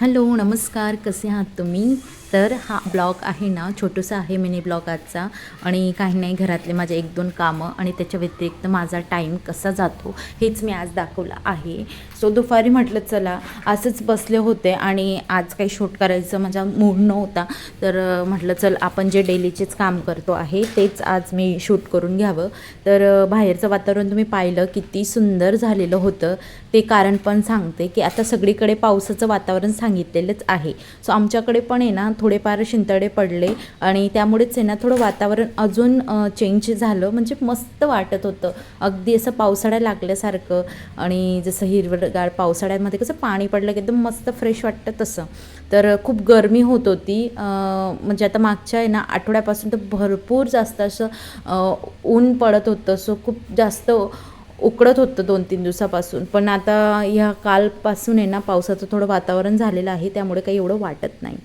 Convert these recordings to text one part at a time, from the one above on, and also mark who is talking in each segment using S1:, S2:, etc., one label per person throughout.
S1: Hello नमस्कार. कसे आहात तुम्ही? तर हा ब्लॉग आहे ना छोटंसं आहे मिनी ब्लॉग आजचा. आणि काही नाही घरातले माझे एक दोन कामं आणि त्याच्या व्यतिरिक्त माझा टाईम कसा जातो हेच मी आज दाखवलं आहे. सो दुपारी म्हटलं चला असंच बसले होते आणि आज काही शूट करायचं माझा मूड नव्हता. तर म्हटलं चल आपण जे डेलीचेच काम करतो आहे तेच आज मी शूट करून घ्यावं. तर बाहेरचं वातावरण तुम्ही पाहिलं किती सुंदर झालेलं होतं. ते कारण पण सांगते की आता सगळीकडे पावसाचं वातावरण सांगितलेलंच आहे. सो आमच्याकडे पण आहे ना थोडेफार शिंतडे पडले आणि त्यामुळेच आहे ना थोडं वातावरण अजून चेंज झालं. म्हणजे मस्त वाटत होतं. अगदी असं पावसाळ्या लागल्यासारखं आणि जसं हिरवगार पावसाळ्यामध्ये कसं पाणी पडलं की एकदम मस्त फ्रेश वाटतं तसं. तर खूप गरमी होत होती. म्हणजे आता मागच्या आहे ना आठवड्यापासून तर भरपूर जास्त असं ऊन पडत होतं. सो खूप जास्त उकडत होतं दोन तीन दिवसापासून. पण आता ह्या कालपासून आहे ना पावसाचं थोडं वातावरण झालेलं आहे. त्यामुळे काही एवढं वाटत नाही.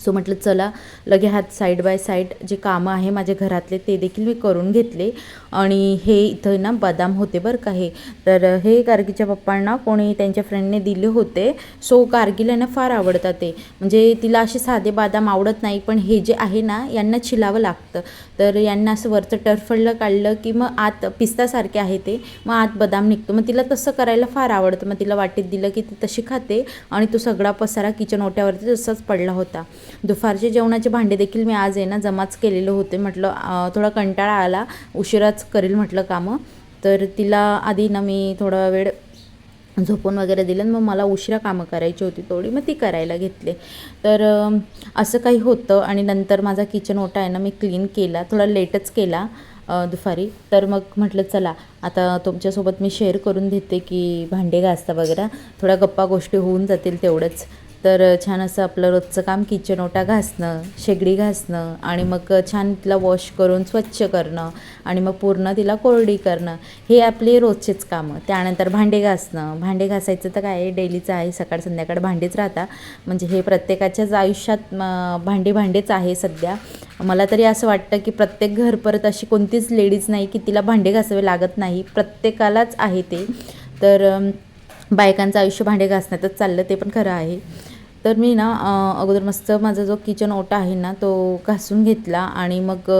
S1: सो म्हटलं चला लगे हात साईड बाय साईड जे कामं आहे माझ्या घरातले ते देखील मी करून घेतले आणि हे इथं ना बदाम होते बरं का हे. तर हे गार्गीच्या पप्पांना कोणी त्यांच्या फ्रेंडने दिले होते. सो गार्गीला ना फार आवडतात ते. म्हणजे तिला असे साधे बदाम आवडत नाही पण हे जे आहे ना यांना चिलावं लागतं. तर यांना असं वरचं टरफडलं काढलं की मग आत पिस्तासारखे आहे ते मग आत बदाम निघतो. मग तिला तसं करायला फार आवडतं. मग तिला वाटीत दिलं की ती तशी खाते आणि तो सगळा पसारा किचन ओट्यावरती तसाच पडला होता. दुपारचे जेवणाचे भांडे देखील मी आज आहे ना जमाच केलेले होते. म्हटलं थोडा कंटाळा आला उशिराच करेल म्हटलं कामं. तर तिला आधी ना मी थोडा वेळ झोपून वगैरे दिलं आणि मग मला उशिरा कामं करायची होती थोडी मग ती करायला घेतले. तर असं काही होतं आणि नंतर माझा किचन ओटा आहे ना मी क्लीन केला थोडा लेटच केला दुपारी. तर मग म्हटलं चला आता तुमच्यासोबत मी शेअर करून देते की भांडे घासता वगैरे थोड्या गप्पा गोष्टी होऊन जातील तेवढंच. तर छान असं आपलं रोजचं काम किचन ओटा घासणं शेगडी घासणं आणि मग छान तिला वॉश करून स्वच्छ करणं आणि मग पूर्ण तिला कोरडी करणं. हे आपले रोजचेच कामं. त्यानंतर भांडे घासणं. भांडे घासायचं तर काय डेलीचं आहे सकाळ संध्याकाळ भांडेच राहता म्हणजे हे प्रत्येकाच्याच आयुष्यात भांडे भांडी भांडेच आहे सध्या. मला तरी असं वाटतं की प्रत्येक घर परत अशी कोणतीच लेडीज नाही की तिला भांडे घासावे लागत नाही. प्रत्येकालाच आहे ते. तर बायकांचं आयुष्य भांडे घासण्यातच चाललं ते पण खरं आहे. तर मी ना अगोदर मस्त माझा जो किचन ओटा आहे ना तो घासून घेतला आणि मग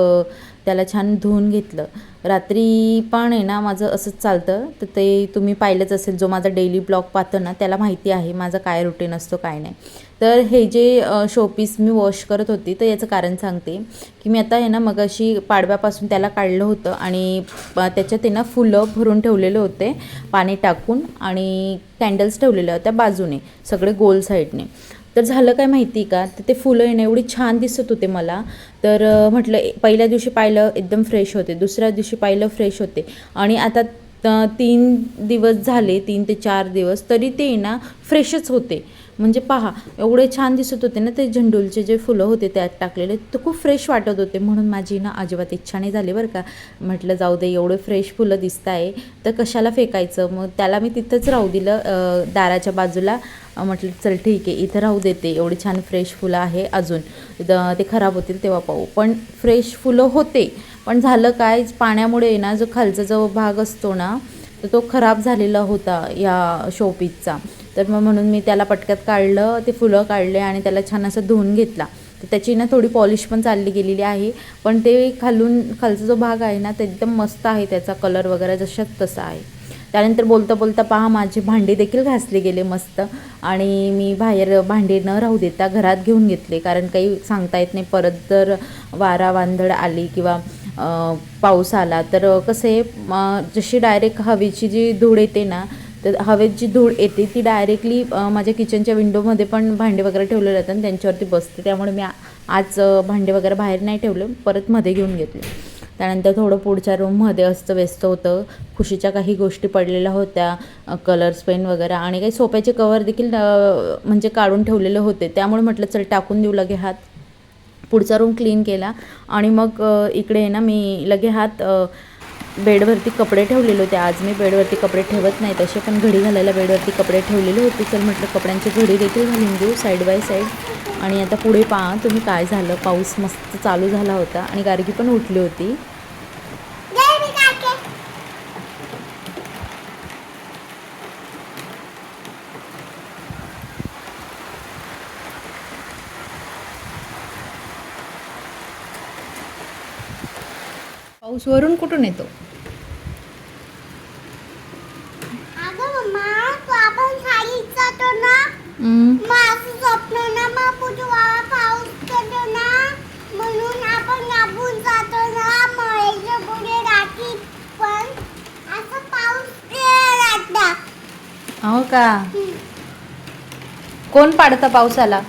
S1: त्याला छान धुवून घेतलं. रात्री पण आहे ना माझं असंच चालतं. तर ते तुम्ही पाहिलंच असेल जो माझा डेली ब्लॉग पाहतो ना त्याला माहिती आहे माझा काय रुटीन असतो काय नाही. तर हे जे शोपीस मी वॉश करत होती तर याचं कारण सांगते की मी आता आहे ना मग अशी पाडव्यापासून त्याला काढलं होतं आणि त्याच्यात आहे ना फुलं भरून ठेवलेले होते पाणी टाकून आणि कॅन्डल्स ठेवलेल्या होत्या बाजूने सगळे गोल साईडने तर झालं काय माहिती का? तर ते फुलं येणं एवढी छान दिसत होते मला. तर म्हटलं पहिल्या दिवशी पाहिलं एकदम फ्रेश होते. दुसऱ्या दिवशी पाहिलं फ्रेश होते. आणि आता तीन दिवस झाले तीन ते चार दिवस तरी ते ना फ्रेशच होते. म्हणजे पहा एवढे छान दिसत होते ना ते झेंडूलचे जे फुलं होते त्यात टाकलेले ते खूप फ्रेश वाटत होते. म्हणून माझी ना अजिबात इच्छा नाही झाली बरं का. म्हटलं जाऊ दे एवढे फ्रेश फुलं दिसत आहे तर कशाला फेकायचं? मग त्याला मी तिथंच राहू दिलं दाराच्या बाजूला. म्हटलं चल ठीक आहे इथं राहू देते एवढी छान फ्रेश फुलं आहे अजून. ते खराब होतील तेव्हा पाहू. पण फ्रेश फुलं होते. पण झालं काय पाण्यामुळे ना जो खालचा जो भाग असतो ना तर तो खराब झालेला होता या शोपीजचा तर मग म्हणून मी त्याला पटक्यात काढलं ते फुलं काढले आणि त्याला छान असं धुवून घेतला. तर त्याची ना थोडी पॉलिश पण चालली गेलेली आहे. पण ते खालून खालचा जो भाग आहे ना ते एकदम मस्त आहे त्याचा कलर वगैरे जशाच तसा आहे. त्यानंतर बोलता बोलता पहा माझे भांडे देखील घासले गेले मस्त. आणि मी बाहेर भांडे न राहू देता घरात घेऊन घेतले. कारण काही सांगता येत नाही. परत जर वारा वांदळ आली किंवा पाऊस आला तर कसं आहे जशी डायरेक्ट हवेची जी धूळ येते ना तर हवेत जी धूळ येते ती डायरेक्टली माझ्या किचनच्या विंडोमध्ये पण भांडे वगैरे ठेवले जातात आणि त्यांच्यावरती बसते. त्यामुळे मी आज भांडे वगैरे बाहेर नाही ठेवले परत मध्ये घेऊन घेतले. त्यानंतर थोडं पुढच्या रूममध्ये असतं व्यस्त होतं. खुशीच्या काही गोष्टी पडलेल्या होत्या कलर्स पेन वगैरे आणि काही सोप्याचे कवर देखील म्हणजे काढून ठेवलेले होते. त्यामुळे म्हटलं चल टाकून देऊ लगे हात. पुढचा रूम क्लीन केला आणि मग इकडे आहे ना मी लगे हात बेडवरती कपडे ठेवलेले होते. आज मी बेडवरती कपडे ठेवत नाही. तसे पण घडी घालायला बेडवरती कपडे ठेवलेले होते. चल म्हटलं कपड्यांची घडी देखील घालून देऊ साईड बाय साईड आणि आता पुढे पहा तुम्ही काय झालं? पाऊस मस्त चालू झाला होता आणि गारगी पण उठली होती पाऊस वरून कुठून येतो
S2: अगं मम्मा तू आपण शाळेत जातो ना माझं स्वप्न ना मग पुढे पाऊस पडतो ना म्हणून आपण आपण जातो ना मळ्याच्या पुढे रात्री पण असं पाऊस राहता
S1: हो का? कोण पाडतं पावसाला?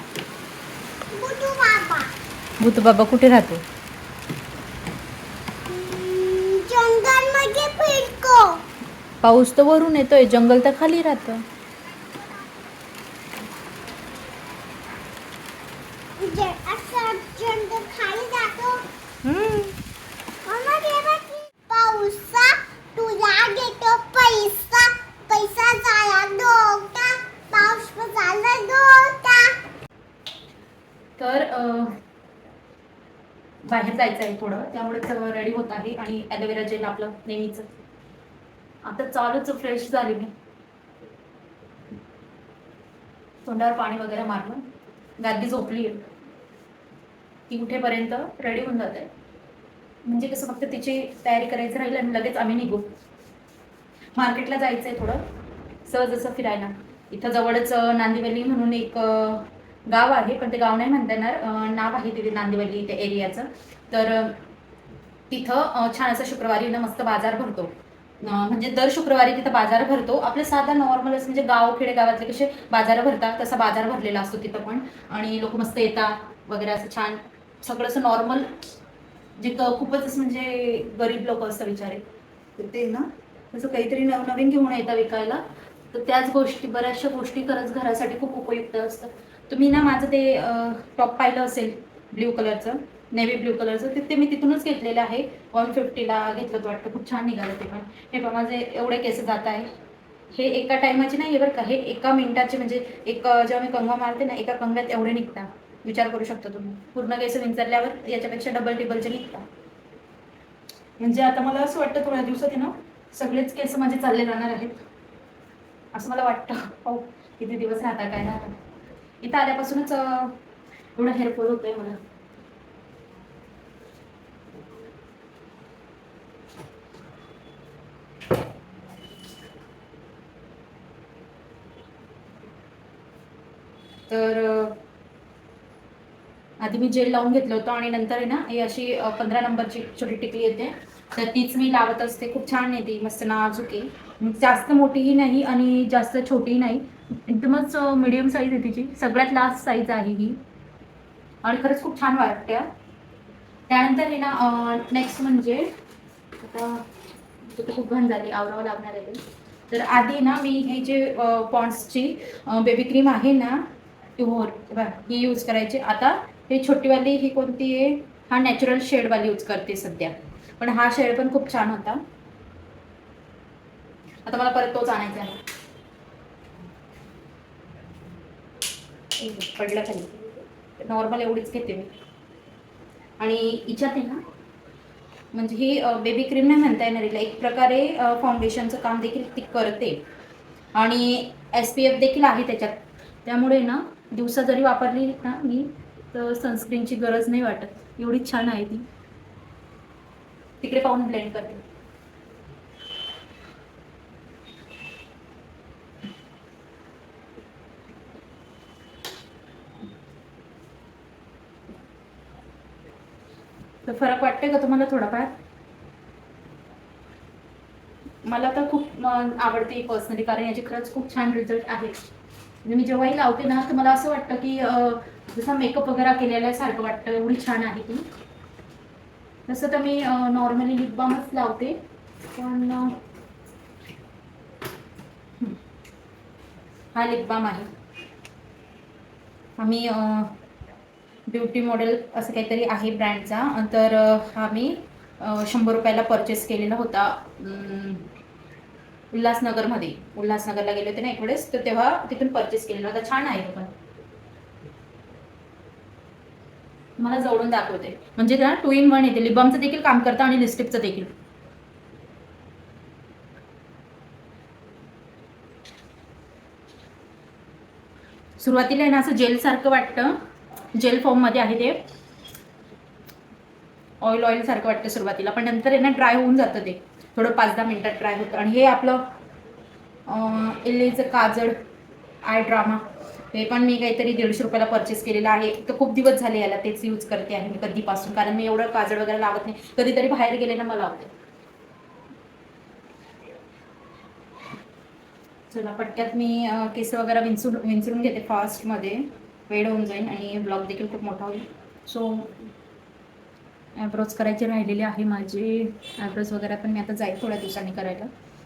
S1: भूत बाबा कुठे राहतो? पाऊस तर वरून येतोय जंगल तर खाली राहतं.
S2: ज- असं जंगल खाली जातो? मम्मा ते बघ की. पाऊसा तुला देतो पैसा. पैसा झाला दोटा पाऊस पण झाला दोटा
S1: तर बाहेर जायचं आहे थोडं त्यामुळे रेडी होत आहे आणि ॲलोवेरा जेल आपलं नेहमीच. आता चालूच फ्रेश झाली मी. तोंडावर पाणी वगैरे मारलं. गादी झोपली आहे ती उठेपर्यंत रेडी होऊन जाते. म्हणजे कसं फक्त तिची तयारी करायची राहील आणि लगेच आम्ही निघू. मार्केटला जायचं आहे थोडं. सहज असं फिरायला. इथं जवळच नांदिवली म्हणून एक गाव आहे पण ते गाव नाही म्हणता येणार. नाव आहे तिथे नांदिवली त्या एरियाचं तर तिथं छान असं शुक्रवारी मस्त बाजार भरतो. म्हणजे दर शुक्रवारी तिथं बाजार भरतो. आपलं साधा नॉर्मल असं म्हणजे गाव खेडेगावातले कसे बाजार भरतात तसा बाजार भरलेला असतो तिथं पण. आणि लोक मस्त येतात वगैरे असं छान. सगळं असं नॉर्मल जे खूपच असं म्हणजे गरीब लोक बिचारे. तर ते ना तसं काहीतरी नवनवीन घेऊन येतात विकायला. तर त्याच गोष्टी बऱ्याचशा गोष्टी खरंच घरासाठी खूप उपयुक्त असतात. तुम्ही ना माझं ते टॉप पाहिलं असेल ब्ल्यू कलरचं नेव्ही ब्ल्यू कलरचं ते मी तिथूनच घेतलेलं आहे. वन फिफ्टीला घेतलं होतं वाटतं. खूप छान निघालं ते पण. हे पण माझे एवढे केस जात आहे. हे एका टायमाचे नाही आहे बरं का हे एका मिनिटाचे म्हणजे एक जेव्हा मी कंगवा मारते ना एका कंगव्यात एवढे निघता. विचार करू शकता तुम्ही. पूर्ण केस विंचरल्यावर याच्यापेक्षा डबल टेबलचे निघता. म्हणजे आता मला असं वाटतं थोड्या दिवसात आहे ना सगळेच केस माझे चालले जाणार आहेत. असं मला वाटतं. हो किती दिवस राहता काय राहता इथं आल्यापासूनच एवढं हेअरफॉल आहे मला. तर आधी मी जेल लावून घेतलं होतं आणि नंतर आहे ना ही अशी पंधरा नंबरची छोटी टिकली येते. तर तीच मी लावत असते. खूप छान येते मस्त नाजूक आहे. जास्त मोठीही नाही आणि जास्त छोटीही नाही. एकदमच मिडियम साईज आहे तिची. सगळ्यात लास्ट साईज आहे ही. आणि खरंच खूप छान वाटते त्यानंतर आहे ना नेक्स्ट म्हणजे आता खूप घाण झाली आवरावं लागणार आहे. तर आधी ना मी हे जे पॉन्ड्सची बेबी क्रीम आहे ना प्युअर ही यूज करायची. आता हे छोटीवाली ही कोणती आहे? हा नॅचरल शेडवाली यूज करते सध्या. पण हा शेड पण खूप छान होता. आता मला परत तोच आणायचा आहे. पडलं खाली. नॉर्मल एवढीच घेते मी. आणि हिच्यात आहे ना म्हणजे ही बेबी क्रीम नाही म्हणता येणार एक प्रकारे फाउंडेशनचं काम देखील ती करते. आणि एस पी एफ देखील आहे त्याच्यात. त्यामुळे ना दिवसा जरी वापरली ना मी तर सनस्क्रीनची गरज नाही वाटत. एवढी छान आहे ती. तिकडे पाहून ब्लेंड करते. तर फरक वाटते का तुम्हाला थोडाफार? मला तर खूप आवडते पर्सनली कारण याचे खरंच खूप छान रिझल्ट आहे. म्हणजे मी जेव्हाही लावते ना तर मला असं वाटतं की जसा मेकअप वगैरे केलेला आहे सारखं वाटतं. एवढी छान आहे ती. तसं तर मी नॉर्मली लिप बामच लावते. पण हा लिप बाम आहे. आम्ही ब्युटी मॉडेल असं काहीतरी आहे ब्रँडचा तर हा मी शंभर रुपयाला परचेस केलेला होता. उल्हासनगरमध्ये. उल्हासनगरला गेले होते ना एक वेळेस तर तेव्हा तिथून परचेस केलेला होता. छान आहे पण. मला जवळून दाखवते. म्हणजे ना टू इन वन येते. लिबॉमचं देखील काम करतं आणि लिस्टिपचं देखील. सुरुवातीला आहे ना असं जेल सारखं वाटतं. जेल फॉर्ममध्ये आहे ते. ऑइल ऑइल सारखं वाटतं सुरुवातीला. पण नंतर आहे ना ड्राय होऊन जातं ते. थोडं पाच दहा मिनटात ट्राय होतं. आणि हे आपलं एल्लेचं काजळ आय ड्रामा ते पण मी काहीतरी दीडशे रुपयाला परचेस केलेलं आहे. तर खूप दिवस झाले याला तेच यूज करते आहे मी कधीपासून. कारण मी एवढं काजळ वगैरे लावत नाही. कधीतरी बाहेर गेले ना मला लावते चला पटक्यात मी केस वगैरे विंचून विंचरून घेते फास्टमध्ये वेळ होऊन जाईल आणि ब्लॉग देखील खूप मोठा होईल. सो ॲब्रोज करायचे राहिलेले आहे माझे. ॲब्रोज वगैरे पण मी आता जाईल थोड्या दिवसांनी करायला.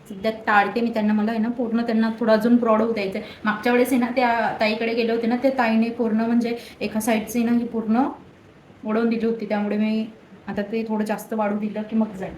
S1: सध्या टाळते मी त्यांना. मला आहे ना पूर्ण त्यांना थोडं अजून प्रॉड होऊ द्यायचं आहे मागच्या वेळेस आहे ना त्या ताईकडे गेले होते ना त्या ताईने पूर्ण म्हणजे एका साईडची ना ही पूर्ण उडवून दिली होती. त्यामुळे मी आता ते थोडं जास्त वाढू दिलं की मग जाईल.